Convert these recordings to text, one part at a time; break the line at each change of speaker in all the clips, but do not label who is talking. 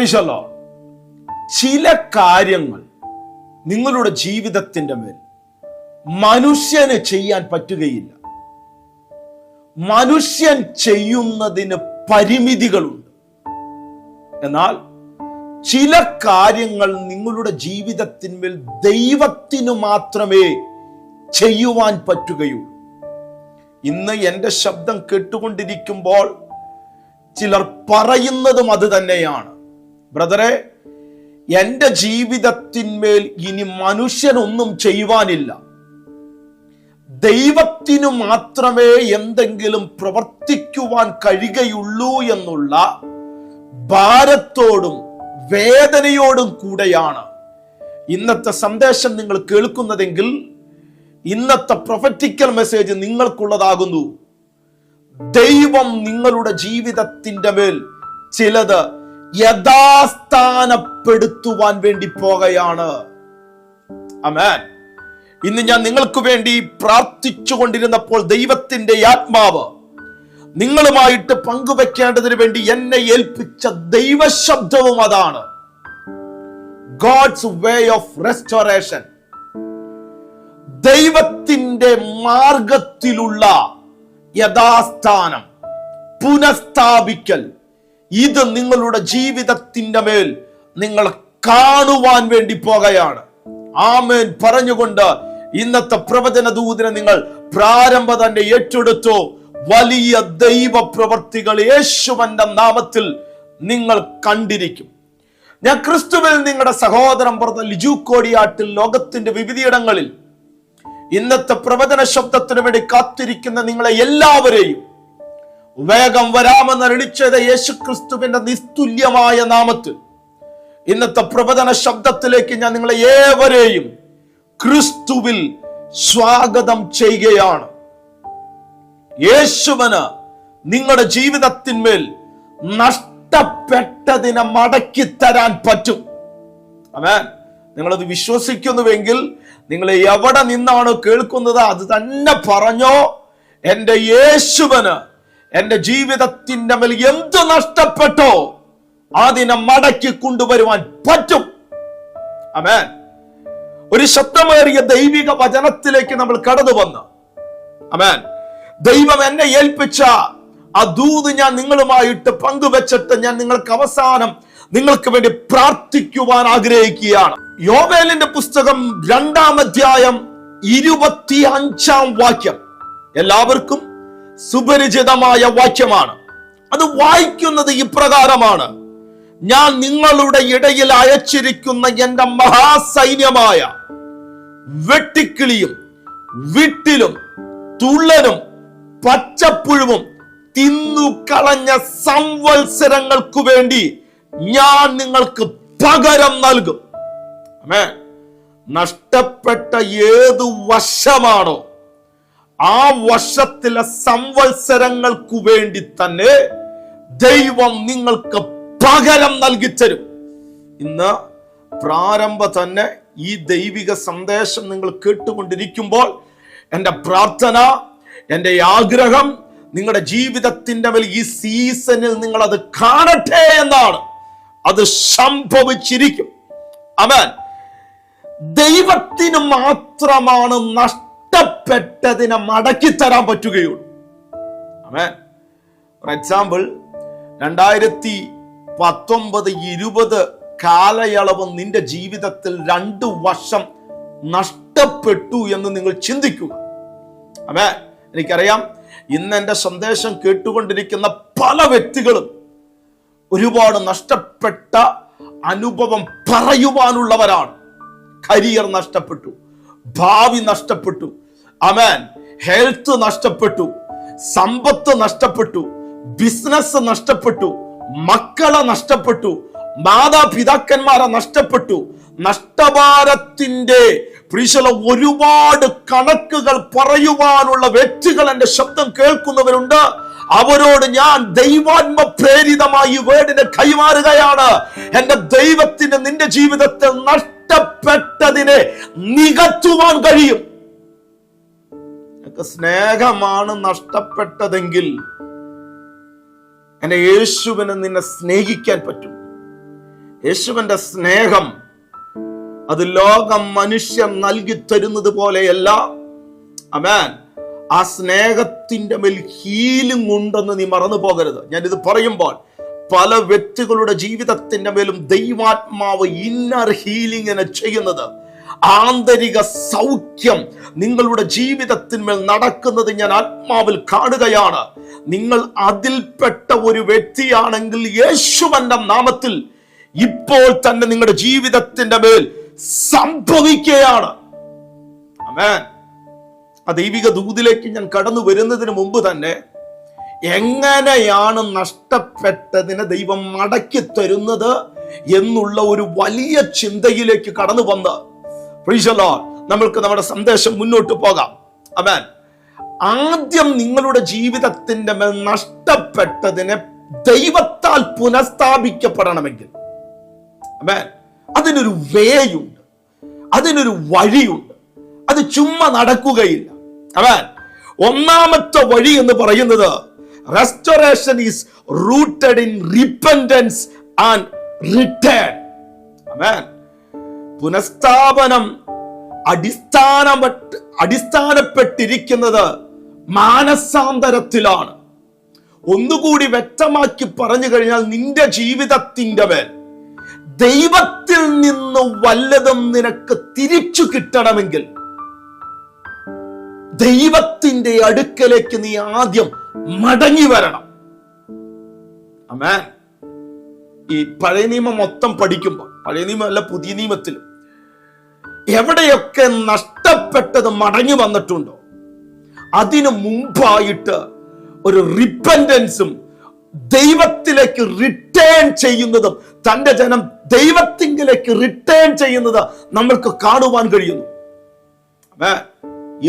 പ്രീശല്ലോ ചില കാര്യങ്ങൾ നിങ്ങളുടെ ജീവിതത്തിന്റെ മേൽ മനുഷ്യന് ചെയ്യാൻ പറ്റുകയില്ല. മനുഷ്യൻ ചെയ്യുന്നതിന് പരിമിതികളുണ്ട്. എന്നാൽ ചില കാര്യങ്ങൾ നിങ്ങളുടെ ജീവിതത്തിന്മേൽ ദൈവത്തിനു മാത്രമേ ചെയ്യുവാൻ പറ്റുകയുള്ളൂ. ഇന്ന് എന്റെ ശബ്ദം കേട്ടുകൊണ്ടിരിക്കുമ്പോൾ ചിലർ പറയുന്നതും അത് തന്നെയാണ്. ബ്രദറെ എന്റെ ജീവിതത്തിന്മേൽ ഇനി മനുഷ്യനൊന്നും ചെയ്യുവാനില്ല. ദൈവത്തിനു മാത്രമേ എന്തെങ്കിലും പ്രവർത്തിക്കുവാൻ കഴിയുകയുള്ളൂ എന്നുള്ള ഭാരത്തോടും വേദനയോടും കൂടെയാണ്. ഇന്നത്തെ സന്ദേശം നിങ്ങൾ കേൾക്കുന്നതെങ്കിൽ ഇന്നത്തെ പ്രൊഫറ്റിക്കൽ മെസ്സേജ് നിങ്ങൾക്കുള്ളതാകുന്നു. ദൈവം നിങ്ങളുടെ ജീവിതത്തിന്റെ മേൽ ചിലത് യഥാസ്ഥാനപ്പെടുത്തുവാൻ വേണ്ടി പോകുകയാണ് അമേൻ ഇന്ന് ഞാൻ നിങ്ങൾക്ക് വേണ്ടി പ്രാർത്ഥിച്ചു കൊണ്ടിരുന്നപ്പോൾ ദൈവത്തിന്റെ ആത്മാവ് നിങ്ങളുമായിട്ട് പങ്കുവെക്കേണ്ടതിന് വേണ്ടി എന്നെ ഏൽപ്പിച്ച ദൈവശബ്ദവും അതാണ്. God's way of restoration. ദൈവത്തിന്റെ മാർഗത്തിലുള്ള യഥാസ്ഥാനം പുനഃസ്ഥാപിക്കൽ. ഇത് നിങ്ങളുടെ ജീവിതത്തിന്റെ മേൽ നിങ്ങൾ കാണുവാൻ വേണ്ടി പോകുകയാണ്. ആമേൻ. പറഞ്ഞുകൊണ്ട് ഇന്നത്തെ പ്രവചന ദൂതിനെ നിങ്ങൾ പ്രാരംഭ തന്നെ ഏറ്റെടുത്തു. വലിയ ദൈവ പ്രവർത്തികൾ യേശുവന്റെ നാമത്തിൽ നിങ്ങൾ കണ്ടിരിക്കും. ഞാൻ ക്രിസ്തുവിൽ നിങ്ങളുടെ സഹോദരൻ പറഞ്ഞ ലിജു കോടിയാട്ടിൽ ലോകത്തിന്റെ വിവിധയിടങ്ങളിൽ ഇന്നത്തെ പ്രവചന ശബ്ദത്തിന് വേണ്ടി കാത്തിരിക്കുന്ന നിങ്ങളെ എല്ലാവരെയും വേഗം വരാമെന്ന് അരളിച്ചത് യേശു ക്രിസ്തുവിന്റെ നിസ്തുല്യമായ നാമത്തിൽ. ഇന്നത്തെ പ്രവചന ശബ്ദത്തിലേക്ക് ഞാൻ നിങ്ങളെ ഏവരെയും ക്രിസ്തുവിൽ സ്വാഗതം ചെയ്യുകയാണ്. യേശുവന് നിങ്ങളുടെ ജീവിതത്തിന്മേൽ നഷ്ടപ്പെട്ടതിനെ മടക്കി തരാൻ പറ്റും. അമേ നിങ്ങളത് വിശ്വസിക്കുന്നുവെങ്കിൽ നിങ്ങൾ എവിടെ നിന്നാണ് കേൾക്കുന്നത് അത് തന്നെ പറഞ്ഞോ. എന്റെ യേശുവന് എന്റെ ജീവിതത്തിന്റെ മേൽ എന്ത് നഷ്ടപ്പെട്ടോ അതിനെ മടക്കി കൊണ്ടുവരുവാൻ പറ്റും. അമേ ഒരു ശബ്ദമേറിയ ദൈവിക വചനത്തിലേക്ക് നമ്മൾ കടന്നു വന്ന്. അമേൻ ദൈവം എന്നെ ഏൽപ്പിച്ച ആ ദൂത് ഞാൻ നിങ്ങളുമായിട്ട് പങ്കുവെച്ചിട്ട് ഞാൻ നിങ്ങൾക്ക് അവസാനം നിങ്ങൾക്ക് വേണ്ടി പ്രാർത്ഥിക്കുവാൻ ആഗ്രഹിക്കുകയാണ്. യോവേലിന്റെ പുസ്തകം രണ്ടാം അധ്യായം ഇരുപത്തി അഞ്ചാം വാക്യം. എല്ലാവർക്കും സുപരിചിതമായ വാക്യമാണ്. അത് വായിക്കുന്നത് ഇപ്രകാരമാണ്. ഞാൻ നിങ്ങളുടെ ഇടയിൽ അയച്ചിരിക്കുന്ന എന്റെ മഹാസൈന്യമായ വെട്ടിക്കിളിയും വിട്ടിലും തുള്ളനും പച്ചപ്പുഴുവും തിന്നു കളഞ്ഞ സംവത്സരങ്ങൾക്കു വേണ്ടി ഞാൻ നിങ്ങൾക്ക് പകരം നൽകും. നഷ്ടപ്പെട്ട ഏതു വശമാണോ ആ വർഷത്തിലെ സംവത്സരങ്ങൾക്കു വേണ്ടി തന്നെ ദൈവം നിങ്ങൾക്ക് പകരം നൽകി തരും. ഇന്ന് പ്രാരംഭ തന്നെ ഈ ദൈവിക സന്ദേശം നിങ്ങൾ കേട്ടുകൊണ്ടിരിക്കുമ്പോൾ എന്റെ പ്രാർത്ഥന എന്റെ ആഗ്രഹം നിങ്ങളുടെ ജീവിതത്തിന്റെ മേൽ ഈ സീസണിൽ നിങ്ങൾ അത് കാണട്ടെ എന്നാണ്. അത് സംഭവിച്ചിരിക്കും. അവൻ ദൈവത്തിന് മാത്രമാണ് നഷ്ടപ്പെട്ടതിനെ മടക്കി തരാൻ പറ്റുകയുള്ളൂ. അമേ ഫോർ എക്സാമ്പിൾ രണ്ടായിരത്തി പത്തൊമ്പത് ഇരുപത് കാലയളവ് നിന്റെ ജീവിതത്തിൽ രണ്ട് വർഷം നഷ്ടപ്പെട്ടു എന്ന് നിങ്ങൾ ചിന്തിക്കുക. അമേ എനിക്കറിയാം ഇന്ന് എന്റെ സന്ദേശം കേട്ടുകൊണ്ടിരിക്കുന്ന പല വ്യക്തികളും ഒരുപാട് നഷ്ടപ്പെട്ട അനുഭവം പറയുവാനുള്ളവരാണ്. കരിയർ നഷ്ടപ്പെട്ടു ഭാവി നഷ്ടപ്പെട്ടു അമേൻ ഹെൽത്ത് നഷ്ടപ്പെട്ടു. സമ്പത്ത് നഷ്ടപ്പെട്ടു. ബിസിനസ് നഷ്ടപ്പെട്ടു. മക്കളെ നഷ്ടപ്പെട്ടു. മാതാപിതാക്കന്മാരെ നഷ്ടപ്പെട്ടു. നഷ്ടഭാരത്തിന്റെ പ്രീശല ഒരുപാട് കണക്കുകൾ പറയുവാനുള്ള വ്യക്തികൾ എന്റെ ശബ്ദം കേൾക്കുന്നവരുണ്ട്. അവരോട് ഞാൻ ദൈവാത്മ പ്രേരിതമായി വേടിനെ കൈമാറുകയാണ്. എന്റെ ദൈവത്തിന് നിന്റെ ജീവിതത്തിൽ നഷ്ടപ്പെട്ടതിനെ നികത്തുവാൻ കഴിയും. സ്നേഹമാണ് നഷ്ടപ്പെട്ടതെങ്കിൽ എന്നെ യേശുവിനെ നിന്നെ സ്നേഹിക്കാൻ പറ്റും. യേശുവിന്റെ സ്നേഹം അത് ലോകം മനുഷ്യൻ നൽകി തരുന്നത് പോലെയല്ല. അമേൻ ആ സ്നേഹത്തിന്റെ മേൽ ഹീലിംഗ് ഉണ്ടെന്ന് നീ മറന്നു പോകരുത്. ഞാൻ ഇത് പറയുമ്പോൾ പല വ്യക്തികളുടെ ജീവിതത്തിന്റെ മേലും ദൈവാത്മാവ് ഇന്നർ ഹീലിംഗിനെ ചെയ്യുന്നത് ആന്തരിക സൗഖ്യം നിങ്ങളുടെ ജീവിതത്തിന്മേൽ നടക്കുന്നത് ഞാൻ ആത്മാവിൽ കാണുകയാണ്. നിങ്ങൾ അതിൽപ്പെട്ട ഒരു വ്യക്തിയാണെങ്കിൽ യേശുവന്റെ നാമത്തിൽ ഇപ്പോൾ തന്നെ നിങ്ങളുടെ ജീവിതത്തിന്റെ മേൽ സംഭവിക്കുകയാണ്. ആ ദൈവിക ദൂതിലേക്ക് ഞാൻ കടന്നു വരുന്നതിന് മുമ്പ് തന്നെ എങ്ങനെയാണ് നഷ്ടപ്പെട്ടതിനെ ദൈവം മടക്കി തരുന്നത് എന്നുള്ള ഒരു വലിയ ചിന്തയിലേക്ക് കടന്നു വന്ന് നമ്മൾക്ക് നമ്മുടെ സന്ദേശം മുന്നോട്ട് പോകാം. അമേൻ ആദ്യം നിങ്ങളുടെ ജീവിതത്തിന്റെ മേൽ നഷ്ടപ്പെട്ടതിനെ ദൈവത്താൽ പുനഃസ്ഥാപിക്കപ്പെടണമെങ്കിൽ. അമേൻ അതിനൊരു വേയുണ്ട്. അതിനൊരു വഴിയുണ്ട്. അത് ചുമ്മാ നടക്കുകയില്ല. അവൻ ഒന്നാമത്തെ വഴി എന്ന് പറയുന്നത് restoration is rooted in repentance and return അവൻ പുനഃസ്ഥാപനം അടിസ്ഥാനപ്പെട്ട് അടിസ്ഥാനപ്പെട്ടിരിക്കുന്നത് മാനസാന്തരത്തിലാണ്. ഒന്നുകൂടി വ്യക്തമാക്കി പറഞ്ഞു കഴിഞ്ഞാൽ നിന്റെ ജീവിതത്തിന്റെ മേൽ ദൈവത്തിൽ നിന്ന് വല്ലതും നിനക്ക് തിരിച്ചു കിട്ടണമെങ്കിൽ ദൈവത്തിന്റെ അടുക്കലേക്ക് നീ ആദ്യം മടങ്ങി വരണം. അമേ ഈ പഴയ നിയമം മൊത്തം പഠിക്കുമ്പോൾ പഴയ നിയമം അല്ല പുതിയ നിയമത്തിലും എവിടെയൊക്കെ നഷ്ടപ്പെട്ടത് മടങ്ങി വന്നിട്ടുണ്ടോ? അതിനു മുമ്പായിട്ട് ഒരു റിപ്പൻഡൻസും ദൈവത്തിലേക്ക് റിട്ടേൺ ചെയ്യുന്നതും തന്റെ ജനം ദൈവത്തിങ്കിലേക്ക് റിട്ടേൺ ചെയ്യുന്നത് നമ്മൾക്ക് കാണുവാൻ കഴിയുന്നു.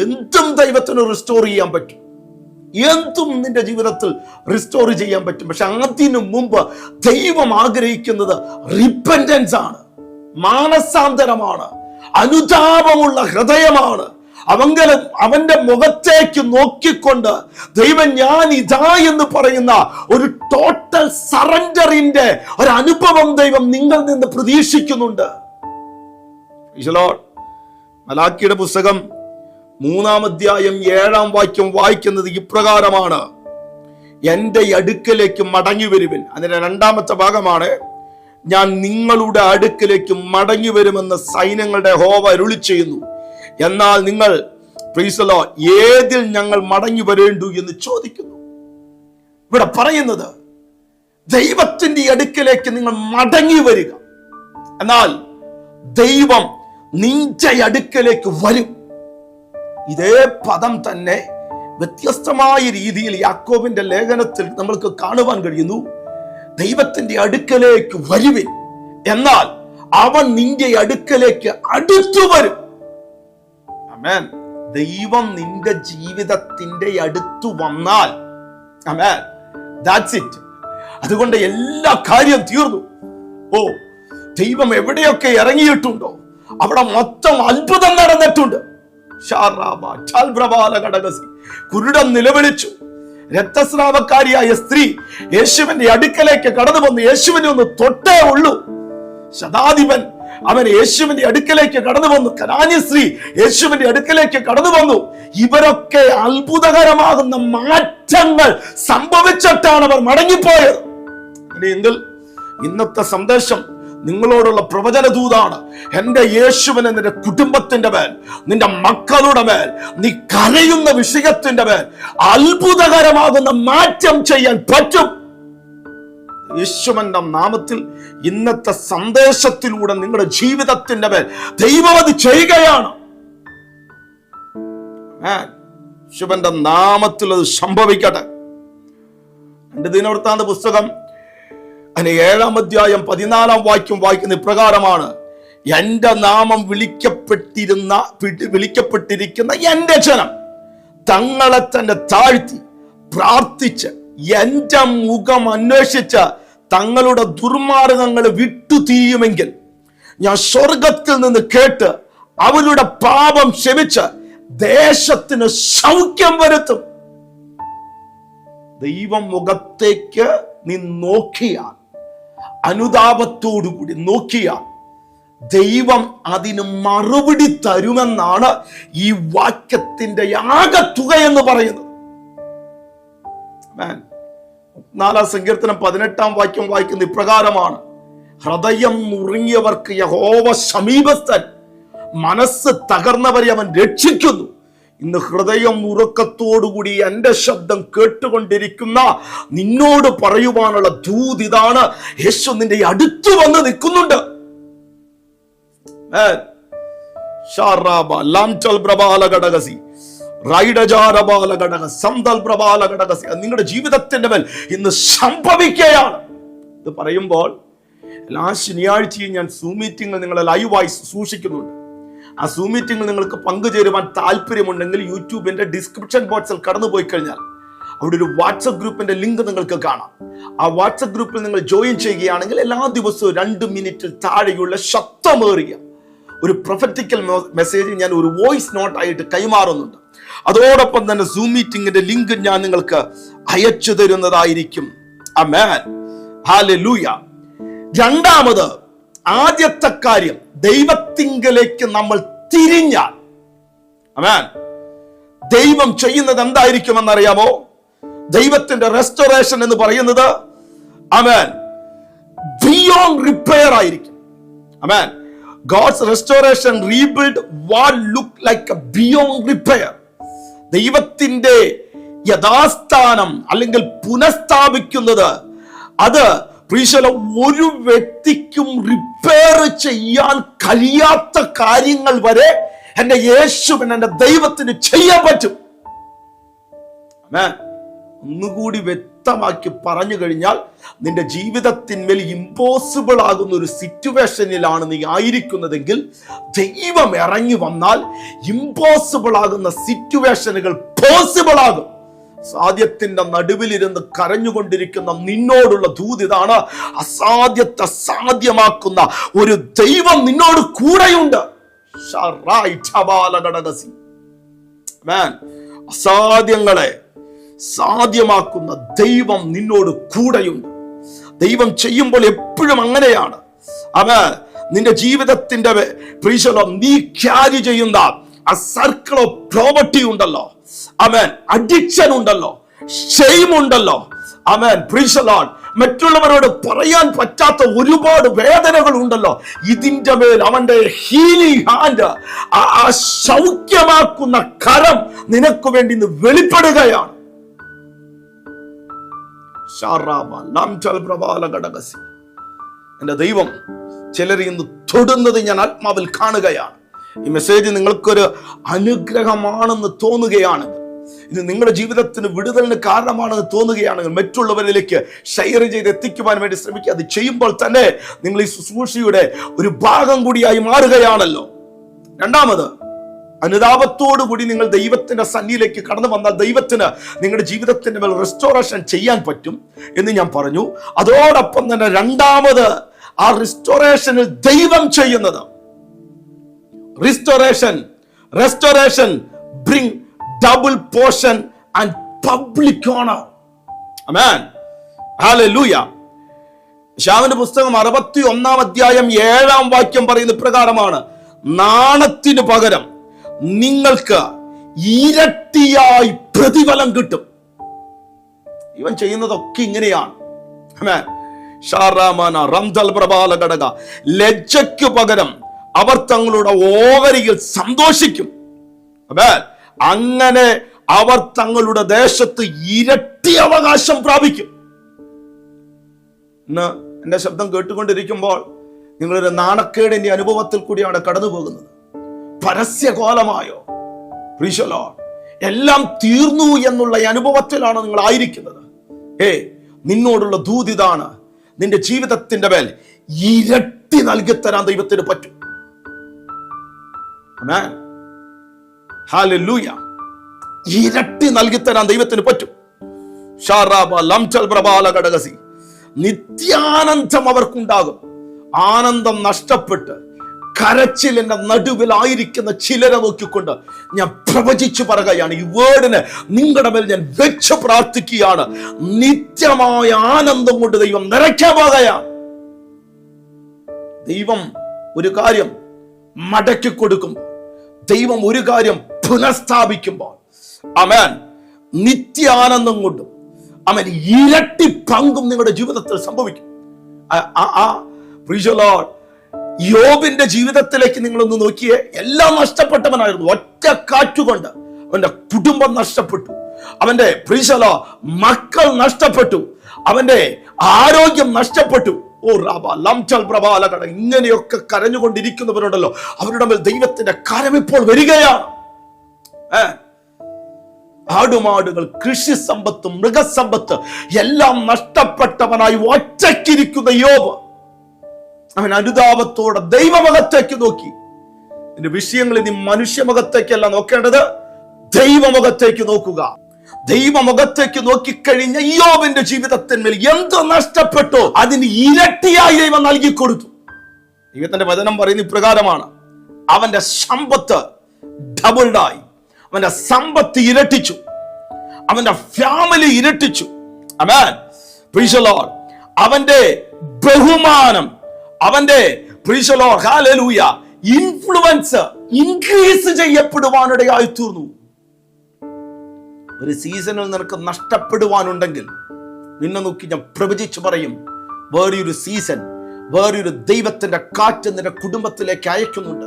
എന്തും ദൈവത്തിന് റിസ്റ്റോർ ചെയ്യാൻ പറ്റും. എന്തും നിന്റെ ജീവിതത്തിൽ റിസ്റ്റോർ ചെയ്യാൻ പറ്റും. പക്ഷെ അതിനു മുമ്പ് ദൈവം ആഗ്രഹിക്കുന്നത് റിപ്പൻഡൻസ് ആണ്. മാനസാന്തരമാണ്. അനുതാപമുള്ള ഹൃദയമാണ്. അവങ്കലും അവന്റെ മുഖത്തേക്ക് നോക്കിക്കൊണ്ട് ദൈവം ഞാൻ ഇതാ എന്ന് പറയുന്ന ഒരു ടോട്ടൽ സറണ്ടറിന്റെ ഒരു അനുഭവം ദൈവം നിങ്ങൾ നിന്ന് പ്രതീക്ഷിക്കുന്നുണ്ട്. മലാക്കിയുടെ പുസ്തകം മൂന്നാം അധ്യായം ഏഴാം വാക്യം വായിക്കുന്നത് ഇപ്രകാരമാണ്. എന്റെ അടുക്കലേക്ക് മടങ്ങി വരുവിൻ. അതിന്റെ രണ്ടാമത്തെ ഭാഗമാണ് ഞാൻ നിങ്ങളുടെ അടുക്കിലേക്ക് മടങ്ങി വരുമെന്ന് സൈന്യങ്ങളുടെ ഹോവ അരുളി ചെയ്യുന്നു. എന്നാൽ നിങ്ങൾ പ്രീസലോ ഏതിൽ ഞങ്ങൾ മടങ്ങി വരേണ്ടു എന്ന് ചോദിക്കുന്നു. ഇവിടെ പറയുന്നത് ദൈവത്തിന്റെ അടുക്കിലേക്ക് നിങ്ങൾ മടങ്ങി വരിക. എന്നാൽ ദൈവം നിന്റെ അടുക്കലേക്ക് വരും. ഇതേ പദം തന്നെ വ്യത്യസ്തമായ രീതിയിൽ യാക്കോബിന്റെ ലേഖനത്തിൽ നമ്മൾക്ക് കാണുവാൻ കഴിയുന്നു. ദൈവത്തിന്റെ അടുക്കലേക്ക് വരുവിൻ. എന്നാൽ അവൻ നിന്റെ അടുക്കലേക്ക് അടുത്തു വരും. ദൈവം നിന്റെ ജീവിതത്തിന്റെ അടുത്തു വന്നാൽ. ദാറ്റ്സ് ഇറ്റ് അതുകൊണ്ട് എല്ലാ കാര്യം തീർന്നു. ഓ ദൈവം എവിടെയൊക്കെ ഇറങ്ങിയിട്ടുണ്ടോ അവിടെ മൊത്തം അത്ഭുതം നടന്നിട്ടുണ്ട്. കുരുടം നിലവിളിച്ചു. രക്തസ്രാവക്കാരിയായ സ്ത്രീ യേശുവിന്റെ അടുക്കലേക്ക് കടന്നു വന്ന് യേശുവിനെ ഒന്ന് തൊട്ടേ ഉള്ളൂ. ശതാധിപൻ അവൻ യേശുവിന്റെ അടുക്കലേക്ക് കടന്നു വന്നു. കനാന്യ സ്ത്രീ യേശുവിന്റെ അടുക്കലേക്ക് കടന്നു വന്നു. ഇവരൊക്കെ അത്ഭുതകരമാകുന്ന മാറ്റങ്ങൾ സംഭവിച്ചിട്ടാണ് അവർ മടങ്ങിപ്പോയത്. എങ്കിൽ ഇന്നത്തെ സന്ദേശം നിങ്ങളോടുള്ള പ്രവചന ദൂതാണ്. എന്റെ യേശുവിനെ നിന്റെ കുടുംബത്തിന്റെ മേൽ നിന്റെ മക്കളുടെ മേൽ നീ കരയുന്ന വിഷയത്തിന്റെ മേൽ അത്ഭുതകരമാകുന്ന മാറ്റം ചെയ്യാൻ പറ്റും. യേശുവന്റെ നാമത്തിൽ ഇന്നത്തെ സന്ദേശത്തിലൂടെ നിങ്ങളുടെ ജീവിതത്തിന്റെ മേൽ ദൈവം അത് ചെയ്യുകയാണ്. ശിവന്റെ നാമത്തിൽ അത് സംഭവിക്കട്ടെ. രണ്ട് ദിനവൃത്താന്ത പുസ്തകം അതിന് ഏഴാം അധ്യായം പതിനാലാം വാക്യം വായിക്കുന്ന ഇപ്രകാരമാണ്. എന്റെ നാമം വിളിക്കപ്പെട്ടിരുന്ന വിളിക്കപ്പെട്ടിരിക്കുന്ന എന്റെ ജനം തങ്ങളെ തന്നെ താഴ്ത്തി പ്രാർത്ഥിച്ച് എന്റെ മുഖം അന്വേഷിച്ച് തങ്ങളുടെ ദുർമാർഗങ്ങൾ വിട്ടു തീയുമെങ്കിൽ ഞാൻ സ്വർഗത്തിൽ നിന്ന് കേട്ട് അവരുടെ പാപം ക്ഷമിച്ച് ദേശത്തിന് സൗഖ്യം വരുത്തും. ദൈവം മുഖത്തേക്ക് നീ നോക്കിയാൽ അനുതാപത്തോടുകൂടി നോക്കിയ ദൈവം അതിന് മറുപടി തരുമെന്നാണ് ഈ വാക്യത്തിന്റെ ആകത്തുക എന്ന് പറയുന്നത്. നാലാം സങ്കീർത്തനം പതിനെട്ടാം വാക്യം വായിക്കുന്ന ഇപ്രകാരമാണ്. ഹൃദയം മുറിങ്ങിയവർക്ക് യഹോവ സമീപസ്ഥൻ മനസ്സ് തകർന്നവരെ അവൻ രക്ഷിക്കുന്നു. ഇന്ന് ഹൃദയം ഉറക്കത്തോടുകൂടി എന്റെ ശബ്ദം കേട്ടുകൊണ്ടിരിക്കുന്ന നിന്നോട് പറയുവാനുള്ള ദൂത് ഇതാണ്. യേശു നിന്റെ അടുത്ത് വന്ന് നിൽക്കുന്നുണ്ട്. നിങ്ങളുടെ ജീവിതത്തിന്റെ മേൽ ഇന്ന് സംഭവിക്കുകയാണ്. ഇത് പറയുമ്പോൾ എല്ലാ ശനിയാഴ്ചയും ഞാൻ സൂം മീറ്റിംഗ് നിങ്ങളെ ലൈവായി സൂക്ഷിക്കുന്നുണ്ട്. ആ സൂം മീറ്റിംഗിൽ നിങ്ങൾക്ക് പങ്കുചേരുവാൻ താല്പര്യമുണ്ടെങ്കിൽ യൂട്യൂബിന്റെ ഡിസ്ക്രിപ്ഷൻ ബോക്സിൽ കടന്നു പോയി കഴിഞ്ഞാൽ അവിടെ ഒരു വാട്സപ്പ് ഗ്രൂപ്പിന്റെ ലിങ്ക് നിങ്ങൾക്ക് കാണാം. ആ വാട്സപ്പ് ഗ്രൂപ്പിൽ നിങ്ങൾ ജോയിൻ ചെയ്യുകയാണെങ്കിൽ എല്ലാ ദിവസവും രണ്ട് മിനിറ്റിൽ താഴെയുള്ള ശബ്ദമേറിയ ഒരു പ്രൊഫറ്റിക്കൽ മെസ്സേജ് ഞാൻ ഒരു വോയിസ് നോട്ടായിട്ട് കൈമാറുന്നുണ്ട്. അതോടൊപ്പം തന്നെ സൂം മീറ്റിംഗിന്റെ ലിങ്ക് ഞാൻ നിങ്ങൾക്ക് അയച്ചു തരുന്നതായിരിക്കും. ഹാലൂയ രണ്ടാമത് ആദ്യത്തെ കാര്യം ദൈവത്തിങ്കലേക്ക് നമ്മൾ തിരിഞ്ഞാൽ. അമേൻ ദൈവം ചെയ്യുന്നത് എന്തായിരിക്കുമെന്നറിയാമോ? ദൈവത്തിന്റെ റെസ്റ്റോറേഷൻ എന്ന് പറയുന്നത് അമേൻ ബിയോണ്ട് റിപ്പയർ ആയിരിക്കും. Amen God's restoration rebuild what look like beyond repair ദൈവത്തിന്റെ യഥാസ്ഥാനം അല്ലെങ്കിൽ പുനഃസ്ഥാപിക്കുന്നത് അത് പ്രീശല ഒരു വ്യക്തിക്കും റിപ്പയർ ചെയ്യാൻ കഴിയാത്ത കാര്യങ്ങൾ വരെ എന്റെ യേശുവിന് എന്റെ ദൈവത്തിന് ചെയ്യാൻ പറ്റും. ഒന്നുകൂടി വ്യക്തമാക്കി പറഞ്ഞു കഴിഞ്ഞാൽ നിന്റെ ജീവിതത്തിന്മേൽ ഇമ്പോസിബിൾ ആകുന്ന ഒരു സിറ്റുവേഷനിലാണ് നീ ആയിരിക്കുന്നതെങ്കിൽ ദൈവം ഇറങ്ങി വന്നാൽ ഇമ്പോസിബിൾ ആകുന്ന സിറ്റുവേഷനുകൾ പോസിബിൾ ആകും സാധ്യത്തിന്റെ നടുവിലിരുന്ന് കരഞ്ഞുകൊണ്ടിരിക്കുന്ന നിന്നോടുള്ള ദൂത് ഇതാണ് അസാധ്യത്തെ സാധ്യമാക്കുന്ന ഒരു ദൈവം നിന്നോട് കൂടെയുണ്ട്. അസാധ്യങ്ങളെ സാധ്യമാക്കുന്ന ദൈവം നിന്നോട് കൂടെയുണ്ട്. ദൈവം ചെയ്യുമ്പോൾ എപ്പോഴും അങ്ങനെയാണ്. അവ നിന്റെ ജീവിതത്തിന്റെ പ്രീശലം നീ ക്യാരി ചെയ്യുന്ന ആ സർക്കിൾ ഓഫ് പ്രോപ്പർട്ടി ഉണ്ടല്ലോ. അവൻ അഡിക്ഷൻ ഉണ്ടല്ലോ. ഷെയിം ഉണ്ടല്ലോ. അവൻ പ്രീശലോൺ മറ്റുള്ളവരോട് പറയാൻ പറ്റാത്ത ഒരുപാട് വേദനകൾ ഉണ്ടല്ലോ. ഇതിന്റെ മേൽ അവന്റെ ഹീലിംഗ് ഹാൻഡ് ആ സൗഖ്യമാക്കുന്ന കരം നിനക്ക് വേണ്ടി ഇന്ന് വെളിപ്പെടുകയാണ്. എന്റെ ദൈവം ചിലരി ഇന്ന് തൊടുന്നത് ഞാൻ ആത്മാവിൽ കാണുകയാണ്. ഈ മെസ്സേജ് നിങ്ങൾക്കൊരു അനുഗ്രഹമാണെന്ന് തോന്നുകയാണ്. ഇത് നിങ്ങളുടെ ജീവിതത്തിന് വിടുതലിന് കാരണമാണെന്ന് തോന്നുകയാണെങ്കിൽ മറ്റുള്ളവരിലേക്ക് ഷെയർ ചെയ്ത് എത്തിക്കുവാൻ വേണ്ടി ശ്രമിക്കുക. അത് ചെയ്യുമ്പോൾ തന്നെ നിങ്ങൾ ഈ ശുശ്രൂഷയുടെ ഒരു ഭാഗം കൂടിയായി മാറുകയാണല്ലോ. രണ്ടാമത് അനുതാപത്തോടു കൂടി നിങ്ങൾ ദൈവത്തിന്റെ സന്നിയിലേക്ക് കടന്നു വന്നാൽ ദൈവത്തിന് നിങ്ങളുടെ ജീവിതത്തിന്റെ മേൽ റെസ്റ്റോറേഷൻ ചെയ്യാൻ പറ്റും എന്ന് ഞാൻ പറഞ്ഞു. അതോടൊപ്പം തന്നെ രണ്ടാമത് ആ റിസ്റ്റോറേഷനിൽ ദൈവം ചെയ്യുന്നത്. Restoration restoration bring double portion and public honour hallelujah ഷാവിന്റെ പുസ്തകം അറുപത്തി ഒന്നാം അധ്യായം ഏഴാം വാക്യം പറയുന്ന പ്രകാരമാണ് നാണത്തിന് പകരം നിങ്ങൾക്ക് ഇരട്ടിയായി പ്രതിഫലം കിട്ടും. ഇവൻ ചെയ്യുന്നതൊക്കെ ഇങ്ങനെയാണ്. ഷാറാമാന റംദൽ പ്രബാല ഘടക. ലജ്ജയ്ക്ക് പകരം അവർ തങ്ങളുടെ ഓഹരിയിൽ സന്തോഷിക്കും. Amen. അങ്ങനെ അവർ തങ്ങളുടെ ദേശത്ത് ഇരട്ടി അവകാശം പ്രാപിക്കും. ഇന്ന് എന്റെ ശബ്ദം കേട്ടുകൊണ്ടിരിക്കുമ്പോൾ നിങ്ങളൊരു നാണക്കേടിന്റെ അനുഭവത്തിൽ കൂടിയാണ് കടന്നു പോകുന്നത്. പരസ്യകോലമായോ? പ്രീശലോ എല്ലാം തീർന്നു എന്നുള്ള അനുഭവത്തിലാണ് നിങ്ങൾ ആയിരിക്കുന്നത്. ഏ നിന്നോടുള്ള ദൂതിതാണ് നിന്റെ ജീവിതത്തിന്റെ മേൽ ഇരട്ടി നൽകിത്തരാൻ ദൈവത്തിന് പറ്റും. ഇരട്ടി നൽകി നൽകിത്തരാൻ ദൈവത്തിന് പറ്റും. നിത്യാനന്ദം അവർക്കുണ്ടാകും. ആനന്ദം നഷ്ടപ്പെട്ട് കരച്ചിലിന്റെ നടുവിലായിരിക്കുന്ന ചിലരെ നോക്കിക്കൊണ്ട് ഞാൻ പ്രവചിച്ചു പറയുകയാണ്. ഈ വേർഡിന് നിങ്ങളുടെ മേൽ ഞാൻ വെച്ച് പ്രാർത്ഥിക്കുകയാണ്. നിത്യമായ ആനന്ദം കൊണ്ട് ദൈവം നിറയ്ക്കാൻ പോകുകയാണ്. ദൈവം ഒരു കാര്യം മടക്കി കൊടുക്കുമ്പോൾ ദൈവം ഒരു കാര്യം പുനഃസ്ഥാപിക്കുമ്പോൾ അമേൻ നിത്യാനന്ദം കൊണ്ടും അമേൻ ഇരട്ടി പങ്കും നിങ്ങളുടെ ജീവിതത്തിൽ സംഭവിക്കും. യോബിന്റെ ജീവിതത്തിലേക്ക് നിങ്ങളൊന്ന് നോക്കിയേ എല്ലാം നഷ്ടപ്പെട്ടവനായിരുന്നു. ഒറ്റ കാറ്റുകൊണ്ട് അവന്റെ കുടുംബം നഷ്ടപ്പെട്ടു. അവന്റെ പ്രീശല മക്കൾ നഷ്ടപ്പെട്ടു. അവന്റെ ആരോഗ്യം നഷ്ടപ്പെട്ടു. ഓ റാബ ലംചൽ പ്രഭാലകട ഇങ്ങനെയൊക്കെ കരഞ്ഞുകൊണ്ടിരിക്കുന്നവരുണ്ടല്ലോ. അവരുടെ മേൽ ദൈവത്തിന്റെ കരം ഇപ്പോൾ വരികയാണ്. ആടുമാടുകൾ കൃഷി സമ്പത്ത് മൃഗസമ്പത്ത് എല്ലാം നഷ്ടപ്പെട്ടവനായി ഒറ്റയ്ക്കിരിക്കുന്ന യോബ്. അവൻ അനുതാപത്തോടെ ദൈവമുഖത്തേക്ക് നോക്കി. എന്റെ വിഷയങ്ങളിൽ നീ മനുഷ്യമകത്തേക്കല്ല നോക്കേണ്ടത്. ദൈവമുഖത്തേക്ക് നോക്കുക. ദൈവമുഖത്തേക്ക് നോക്കിക്കഴിഞ്ഞ യോബിന്റെ ജീവിതത്തിന്മേൽ എന്ത് നഷ്ടപ്പെട്ടോ? അതിന് ഇരട്ടിയായി ദൈവം നൽകി കൊടുത്തു. ദൈവത്തിന്റെ വചനം പറയുന്ന ഇപ്രകാരമാണ്. അവന്റെ സമ്പത്ത് ഡബിൾഡായി അവന്റെ സമ്പത്ത് ഇരട്ടിച്ചു. അവന്റെ ഫാമിലി ഇരട്ടിച്ചു. അവന്റെ ബഹുമാനം അവന്റെ. ഇൻഫ്ലുവൻസ് ഇൻക്രീസ് ചെയ്യപ്പെടുവാനിടയായി തീർന്നു. ഒരു സീസണിൽ നിനക്ക് നഷ്ടപ്പെടുവാനുണ്ടെങ്കിൽ നിന്നെ നോക്കി ഞാൻ പ്രവചിച്ചു പറയും. വേറൊരു സീസൺ വേറൊരു ദൈവത്തിന്റെ കാറ്റ് നിന്റെ കുടുംബത്തിലേക്ക് അയക്കുന്നുണ്ട്.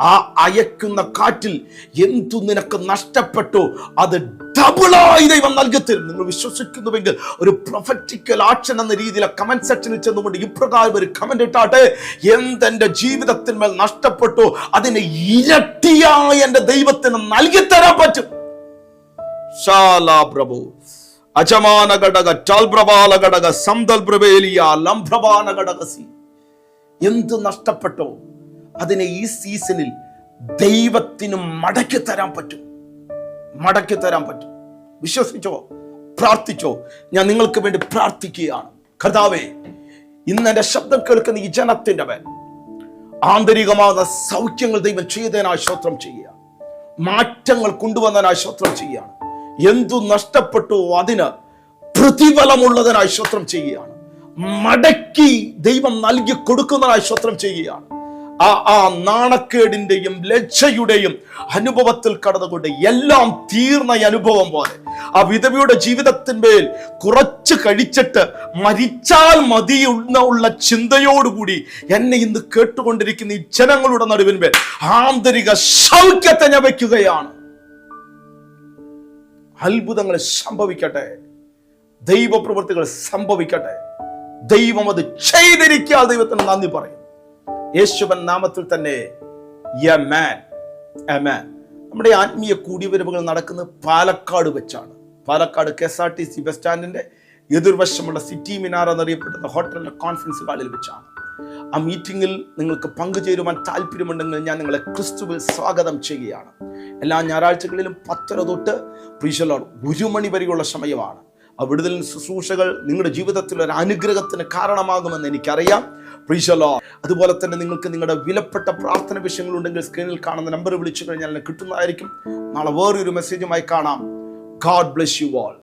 ആ അയക്കുന്ന കാറ്റിൽ എന്തു നിനക്ക് നഷ്ടപ്പെട്ടു അത് ഡബിളായി ദൈവം നൽകത്തരും നിങ്ങൾ വിശ്വസിക്കുന്നുവെങ്കിൽ ഒരു പ്രൊഫറ്റിക്കൽ ആക്ഷൻ എന്ന രീതിയിൽ കമന്റ് സെക്ഷനിൽ ചെന്നുകൊണ്ട് ഇപ്രകാരം ഒരു കമന്റ് ഇട്ടാട്ടെ. എന്തെന്റെ ജീവിതത്തിന്മേൽ നഷ്ടപ്പെട്ടു അതിനെ ഇരട്ടിയായി എന്റെ ദൈവത്തിന് നൽകിത്തരാൻ പറ്റും. ಶಾಲಾ ಪ್ರಭು ಅಚಮಾನ ಘಟಕ ಚಾಲ್ಪ್ರಭಾಲ ಘಟಕ ಸಂದಲ್ ಪ್ರಭೇಲಿಯ ಲಂಭ್ರಭಾನ ഘടകസി എന്ത് നഷ്ടപ്പെട്ടോ അതിനെ ഈ സീസണിൽ ദൈവത്തിന് മടക്കി തരാൻ പറ്റും മടക്കി തരാൻ പറ്റും വിശ്വസിച്ചോ പ്രാർത്ഥിച്ചോ ഞാൻ നിങ്ങൾക്ക് വേണ്ടി പ്രാർത്ഥിക്കുകയാണ് കർത്താവേ ഇന്ന് എന്റെ ശബ്ദം കേൾക്കുന്ന ഈ ജനത്തിന്റെ മേൽ ആന്തരികമാകുന്ന സൗഖ്യങ്ങൾ ദൈവം ചെയ്തതിനായി ശ്രോത്രം ചെയ്യുക മാറ്റങ്ങൾ കൊണ്ടുവന്നതിനായി ശ്രോത്രം ചെയ്യുകയാണ് എന്തു നഷ്ടപ്പെട്ടു അതിന് പ്രതിഫലമുള്ളതിനായി ശ്രോത്രം ചെയ്യുകയാണ്. മടക്കി ദൈവം നൽകി കൊടുക്കുന്നതിനായി ശ്രോത്രം ചെയ്യുകയാണ്. ആ ആ നാണക്കേടിന്റെയും ലജ്ജയുടെയും അനുഭവത്തിൽ കടന്നുകൊണ്ട് എല്ലാം തീർന്ന അനുഭവം പോലെ ആ വിധവയുടെ ജീവിതത്തിന്മേൽ കുറച്ച് കഴിച്ചിട്ട് മരിച്ചാൽ മതി ഉള്ള ചിന്തയോടുകൂടി എന്നെ ഇന്ന് കേട്ടുകൊണ്ടിരിക്കുന്ന ഈ ജനങ്ങളുടെ നടുവിന്മേൽ ആന്തരിക സൗഖ്യത്തെ ഞാൻ വയ്ക്കുകയാണ്. അത്ഭുതങ്ങൾ സംഭവിക്കട്ടെ. ദൈവപ്രവൃത്തികൾ സംഭവിക്കട്ടെ. ദൈവം അത് ചെയ്തിരിക്കാൽ ദൈവത്തിന് നന്ദി പറയും. യേശുവൻ നാമത്തിൽ തന്നെ യമാൻ അമാൻ നമ്മുടെ ആത്മീയ കൂടിവരവുകൾ നടക്കുന്നത് പാലക്കാട് വെച്ചാണ്. Palakkad K S R T C bus സ്റ്റാൻഡിന്റെ എതിർവശമുള്ള സിറ്റി മിനാർ എന്നറിയപ്പെടുന്ന ഹോട്ടലിന്റെ കോൺഫറൻസ് ഹാളിൽ വെച്ചാണ്. ആ മീറ്റിംഗിൽ നിങ്ങൾക്ക് പങ്കുചേരുവാൻ താല്പര്യമുണ്ടെങ്കിൽ ഞാൻ നിങ്ങളെ ക്രിസ്തുവിൽ സ്വാഗതം ചെയ്യുകയാണ്. എല്ലാ ഞായറാഴ്ചകളിലും പത്തര തൊട്ട് പ്രീശലോട് ഒരു മണി വരെയുള്ള സമയമാണ്. ആ ശുശ്രൂഷകൾ നിങ്ങളുടെ ജീവിതത്തിൽ ഒരു അനുഗ്രഹത്തിന് കാരണമാകുമെന്ന് എനിക്കറിയാം. പ്രീശലോ അതുപോലെ തന്നെ നിങ്ങൾക്ക് നിങ്ങളുടെ വിലപ്പെട്ട പ്രാർത്ഥന വിഷയങ്ങൾ ഉണ്ടെങ്കിൽ സ്ക്രീനിൽ കാണുന്ന നമ്പർ വിളിച്ചു കഴിഞ്ഞാൽ കിട്ടുന്നതായിരിക്കും. നാളെ വേറൊരു മെസ്സേജുമായി കാണാം. God bless you all